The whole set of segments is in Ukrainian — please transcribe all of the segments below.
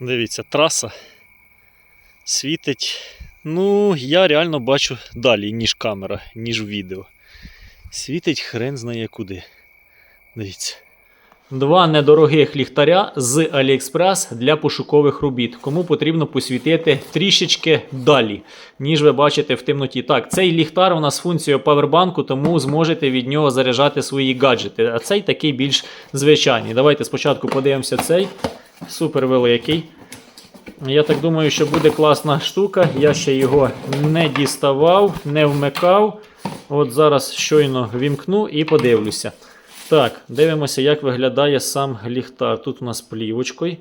Дивіться, траса світить. Ну, я реально бачу далі, ніж камера, ніж відео. Світить хрен знає куди. Дивіться. Два недорогих ліхтаря з AliExpress для пошукових робіт. Кому потрібно посвітити трішечки далі, ніж ви бачите в темноті. Так, цей ліхтар у нас з функцією павербанку, тому зможете від нього заряджати свої гаджети. А цей такий більш звичайний. Давайте спочатку подивимося цей. Супер великий. Я так думаю, що буде класна штука. Я ще його не діставав, не вмикав. От зараз щойно вімкну і подивлюся. Так, дивимося, як виглядає сам ліхтар. Тут у нас плівочкою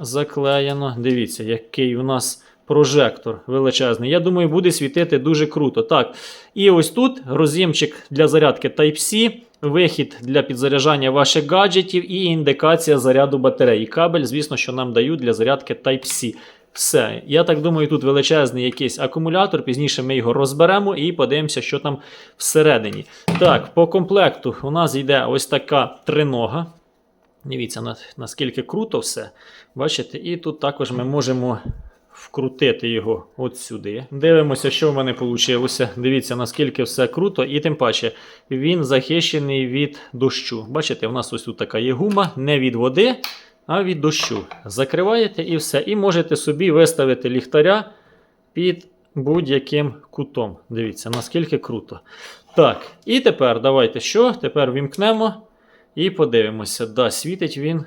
заклеєно. Дивіться, який у нас прожектор величезний. Я думаю, буде світити дуже круто. Так, і ось тут роз'ємчик для зарядки Type-C, вихід для підзаряджання ваших гаджетів і індикація заряду батареї. Кабель, звісно, що нам дають для зарядки Type-C. Все, я так думаю, тут величезний якийсь акумулятор. Пізніше ми його розберемо і подивимося, що там всередині. Так, по комплекту у нас йде ось така тринога. Дивіться, наскільки круто все. Бачите, і тут також ми можемо вкрутити його от сюди. Дивимося, що в мене вийшло. Дивіться, наскільки все круто, і тим паче він захищений від дощу. Бачите, у нас ось тут така є гума, не від води, а від дощу. Закриваєте і все. І можете собі виставити ліхтаря під будь-яким кутом. Дивіться, наскільки круто. Так, і тепер давайте що? Тепер вімкнемо і подивимося. Да, світить він.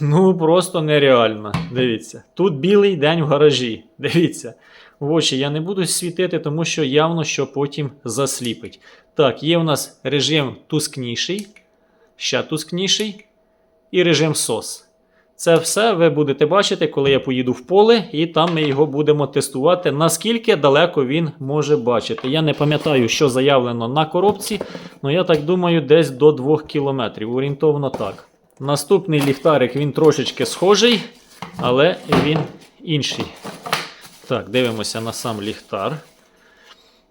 Ну, просто нереально. Дивіться. Тут білий день в гаражі. Дивіться. В очі я не буду світити, тому що явно що потім засліпить. Так, є у нас режим тускніший, ще тускніший і режим SOS. Це все ви будете бачити, коли я поїду в поле, і там ми його будемо тестувати, наскільки далеко він може бачити. Я не пам'ятаю, що заявлено на коробці, але я так думаю, десь до 2 км. Орієнтовно так. Наступний ліхтарик він трошечки схожий, але він інший. Так, дивимося на сам ліхтар.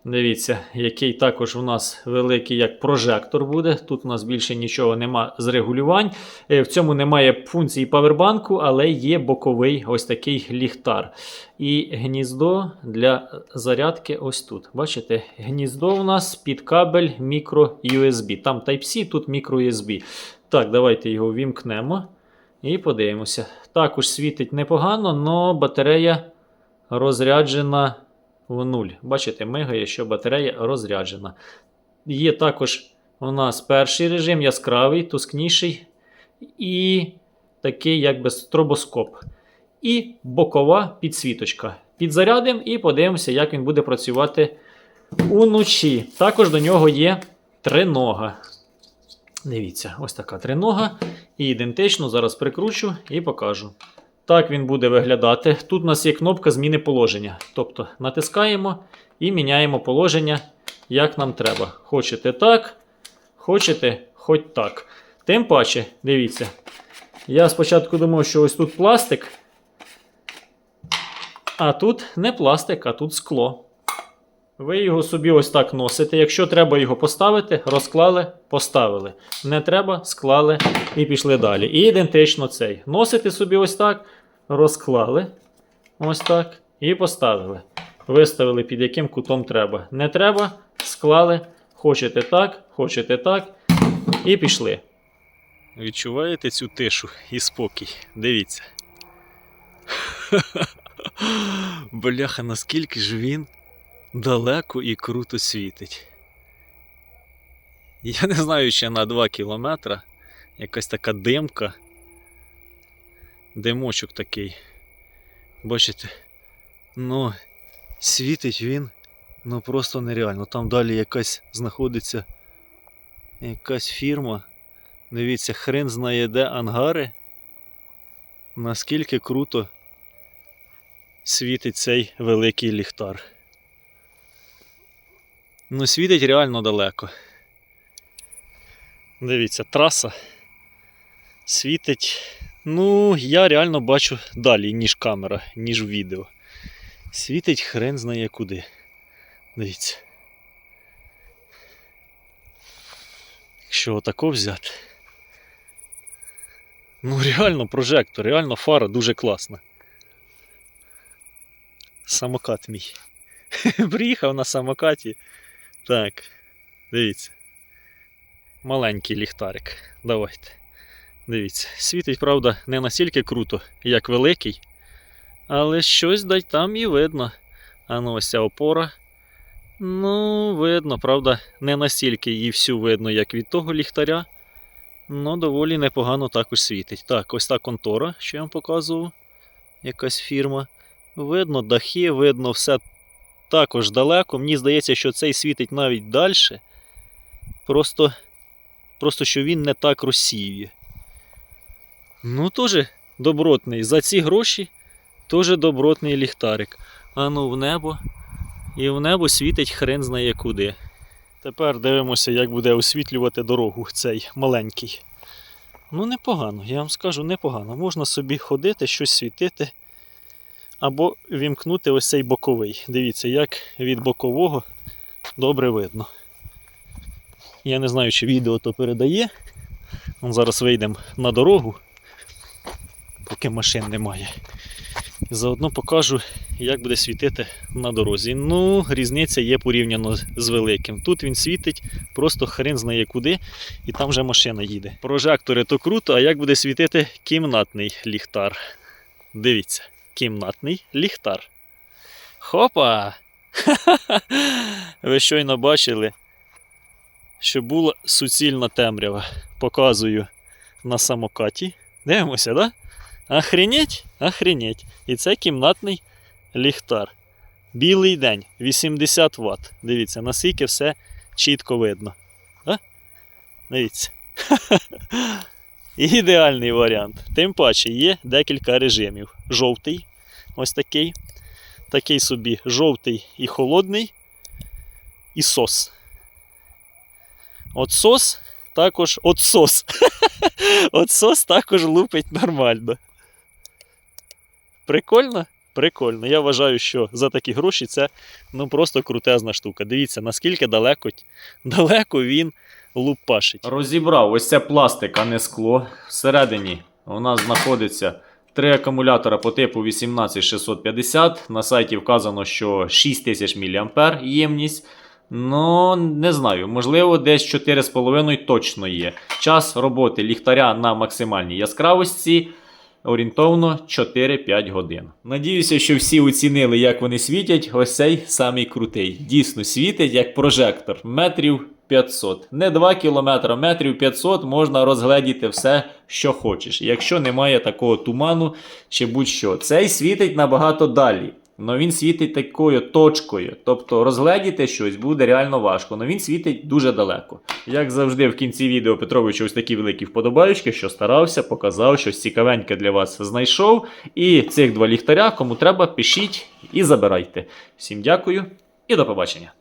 Дивіться, який також у нас великий як прожектор буде. Тут у нас більше нічого нема з регулювань. Е, В цьому немає функції павербанку, але є боковий ось такий ліхтар. І гніздо для зарядки ось тут. Бачите, гніздо у нас під кабель мікро USB. Там Type-C, тут мікро USB. Так, давайте його вімкнемо і подивимося. Також світить непогано, але батарея розряджена в нуль. Бачите, мигає, що батарея розряджена. Є також у нас перший режим, яскравий, тускніший і такий якби стробоскоп. І бокова підсвіточка. Підзарядимо і подивимося, як він буде працювати уночі. Також до нього є тринога. Дивіться, ось така тринога. І ідентично зараз прикручу і покажу. Так він буде виглядати. Тут у нас є кнопка зміни положення. Тобто натискаємо і міняємо положення, як нам треба. Хочете так, хочете хоч так. Тим паче, дивіться. Я спочатку думав, що ось тут пластик. А тут не пластик, а тут скло. Ви його собі ось так носите. Якщо треба його поставити, розклали, поставили. Не треба, склали і пішли далі. І ідентично цей. Носите собі ось так, розклали. Ось так. І поставили. Виставили під яким кутом треба. Не треба, склали. Хочете так, хочете так. І пішли. Відчуваєте цю тишу і спокій. Дивіться. Бляха, наскільки ж він далеко і круто світить. Я не знаю, ще на 2 кілометра якась така димка. Димочок такий. Бачите? Ну, світить він ну просто нереально. Там далі якась знаходиться якась фірма. Дивіться, хрен знає де ангари. Наскільки круто світить цей великий ліхтар. Ну, світить реально далеко. Дивіться, траса світить. Ну, я реально бачу далі, ніж камера, ніж відео. Світить хрен знає куди. Дивіться. Якщо отако взяти. Ну, реально прожектор, реально фара дуже класна. Самокат мій. Приїхав на самокаті. Так, дивіться. Маленький ліхтарик. Давайте. Дивіться. Світить, правда, не настільки круто, як великий. Але щось дай там і видно. А ну ось ця опора. Ну, видно, правда, не настільки її всю видно, як від того ліхтаря. Ну, доволі непогано також світить. Так, ось та контора, що я вам показував. Якась фірма. Видно дахи, видно все також далеко. Мені здається, що цей світить навіть далі. Просто, просто що він не так розсіює. Ну, теж добротний. За ці гроші теж добротний ліхтарик. А ну в небо. І в небо світить хрен знає куди. Тепер дивимося, як буде освітлювати дорогу цей маленький. Ну, непогано, я вам скажу, непогано. Можна собі ходити, щось світити. Або вімкнути ось цей боковий. Дивіться, як від бокового добре видно. Я не знаю, чи відео то передає. Зараз вийдемо на дорогу, поки машин немає. І заодно покажу, як буде світити на дорозі. Ну, різниця є порівняно з великим. Тут він світить, просто хрен знає куди, і там вже машина їде. Прожектори то круто, а як буде світити кімнатний ліхтар? Дивіться, кімнатний ліхтар. Хопа! Ви щойно бачили, що була суцільна темрява. Показую на самокаті. Дивимося, да? Охренеть? Охренеть. І це кімнатний ліхтар. Білий день, 80 Вт. Дивіться, наскільки все чітко видно. Да? Дивіться. Ідеальний варіант. Тим паче є декілька режимів. Жовтий, ось такий. Такий собі жовтий і холодний. І сос. От сос також. От сос. От сос також лупить нормально. Прикольно? Прикольно. Я вважаю, що за такі гроші це ну просто крутезна штука. Дивіться, наскільки далеко, далеко він лупашить. Розібрав ось це пластик, а не скло. Всередині у нас знаходиться три акумулятора по типу 18650. На сайті вказано, що 6000 мА ємність. Ну, не знаю, можливо, десь 4,5 точно є. Час роботи ліхтаря на максимальній яскравості орієнтовно 4-5 годин. Надіюся, що всі оцінили, як вони світять. Ось цей самий крутий. Дійсно світить як прожектор метрів 500. Не 2 кілометри, метрів 500 можна розгледіти все, що хочеш. Якщо немає такого туману чи будь-що. Цей світить набагато далі. Но він світить такою точкою. Тобто розгледіти щось буде реально важко. але він світить дуже далеко. Як завжди, в кінці відео Петровичу ось такі великі вподобаючки, що старався, показав, щось цікавеньке для вас знайшов. І цих два ліхтаря, кому треба, пишіть і забирайте. Всім дякую і до побачення.